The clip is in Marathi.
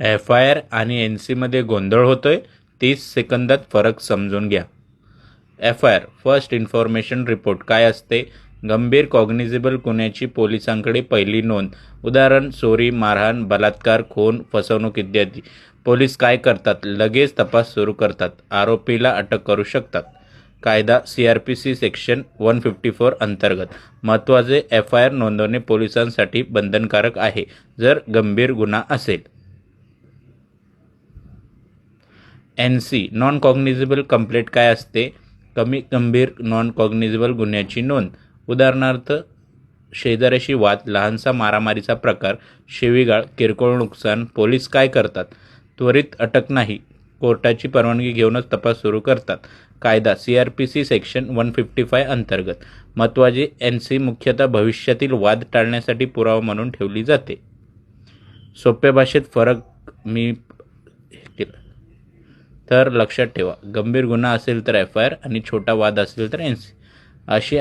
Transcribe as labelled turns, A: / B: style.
A: एफ आय आर आणि एन सीमध्ये गोंधळ होतो आहे तीस सेकंदात फरक समजून घ्या. F I R first information report काय असते? गंभीर कॉग्निझेबल गुन्ह्याची पोलिसांकडे पहिली नोंद. उदाहरण चोरी मारहाण बलात्कार खून फसवणूक इत्यादी. पोलीस काय करतात? लगेच तपास सुरू करतात. आरोपीला अटक करू शकतात. कायदा C R P C section one fifty four अंतर्गत. महत्त्वाचे एफ आय आर नोंदवणे पोलिसांसाठी बंधनकारक आहे. जर गंभीर गुन्हा असेल N C non cognizable complaint काय असते? कमी गंभीर नॉन कॉग्निझेबल गुन्ह्याची नोंद. उदाहरणार्थ शेजाऱ्याशी वाद लहानसा मारामारीचा प्रकार शिवीगाळ किरकोळ नुकसान पोलीस काय करतात? त्वरित अटक नाही. कोर्टाची परवानगी घेऊनच तपास सुरू करतात. कायदा C R P C section one fifty five अंतर्गत. महत्त्वाची एन सी मुख्यतः भविष्यातील वाद टाळण्यासाठी पुरावा म्हणून ठेवली जाते. सोप्या भाषेत फरक मी हे तर लक्षात ठेवा. गंभीर गुन्हा असेल तर एफ आय आर आणि छोटा वाद असेल तर एन सी अशी